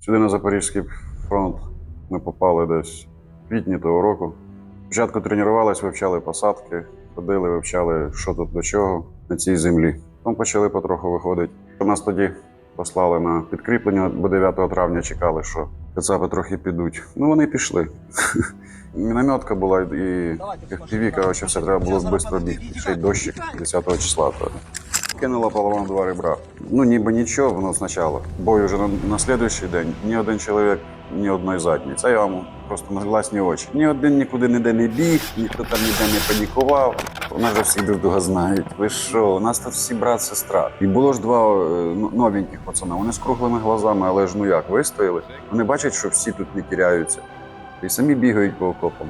Сюди на Запорізький фронт ми попали десь в квітні того року. Спочатку тренувалися, вивчали посадки, ходили, вивчали, що тут до чого на цій землі. Потім почали потроху виходити. Нас тоді послали на підкріплення, бо 9 травня чекали, що кацапи трохи підуть. Ну вони пішли. Мінометка була і FPV, коротше, все треба було швидко бігти. Ще й дощик 10 числа. Кинула половину два ребра. Ну, ніби нічого, воно спочатку. Бой вже на, на слідуючий день ні один чоловік, ні одної задньої. Це я вам просто на власні очі. Ні один нікуди ніде не біг, ніхто там ніде не панікував. У нас же всі друг друга знають. Ви що? У нас тут всі брат, сестра. І було ж два е, ну, новеньких пацана. Вони з круглими глазами, але ж ну як, вистояли. Вони бачать, що всі тут не тіряються. І самі бігають по окопам.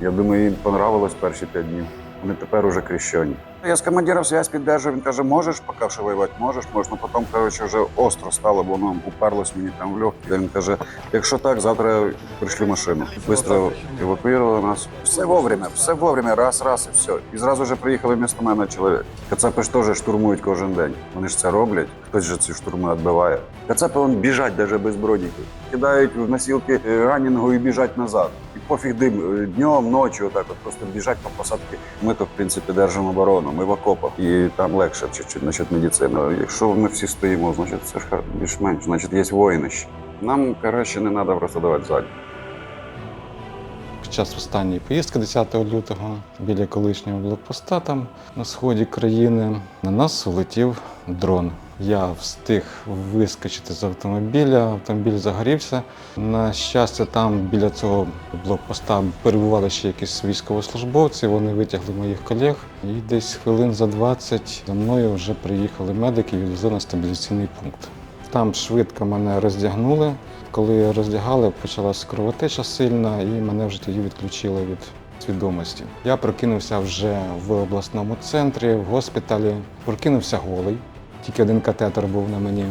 Я думаю, їм понравилось перші п'ять днів. Вони тепер уже крещені. Я з командиром связь піддержую, він каже, можеш поки що воювати, можеш, можеш. Ну потім, коротше, вже остро стало, бо воно уперлось мені там в легкі. Він каже, якщо так, завтра пришлю машину. Бистро евакуювали нас. Все вовремя, все вовремя, раз, раз і все. І зразу вже приїхали вмісто мене чоловік. Кацапи ж теж штурмують кожен день. Вони ж це роблять. Хтось же ці штурми відбиває. Кацапи вон біжать навіть без бродіків. Кидають в носілки е, раненого і біжать назад. І пофіг дим е, днем, ночі, отак от просто біжать по посадки. Ми то в принципі держимо оборону. Ми в окопах і там легше чуть-чуть значить, медицина. Якщо ми всі стоїмо, значить це ж більш-менш, значить є воїни ще. Нам краще не треба просто давати задню. Під час останньої поїздки 10 лютого біля колишнього блокпоста там на сході країни на нас влетів дрон. Я встиг вискочити з автомобіля, автомобіль загорівся. На щастя, там біля цього блокпоста перебували ще якісь військовослужбовці. Вони витягли моїх колег. І десь хвилин за 20 за мною вже приїхали медики і відвезли на стабілізаційний пункт. Там швидко мене роздягнули. Коли роздягали, почалася кровотеча сильна, і мене вже тоді відключили від свідомості. Я прокинувся вже в обласному центрі, в госпіталі. Прокинувся голий, тільки один катетер був на мені.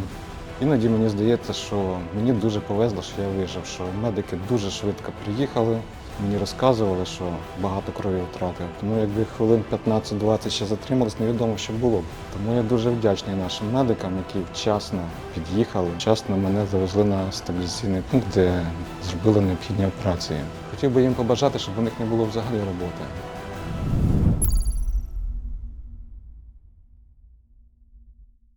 Іноді мені здається, що мені дуже повезло, що я вижив, що медики дуже швидко приїхали. Мені розказували, що багато крові втратив. Тому якби хвилин 15-20 ще затримались, невідомо, що було б. Тому я дуже вдячний нашим медикам, які вчасно під'їхали, вчасно мене завезли на стабілізаційний пункт, де зробили необхідні операції. Хотів би їм побажати, щоб у них не було взагалі роботи.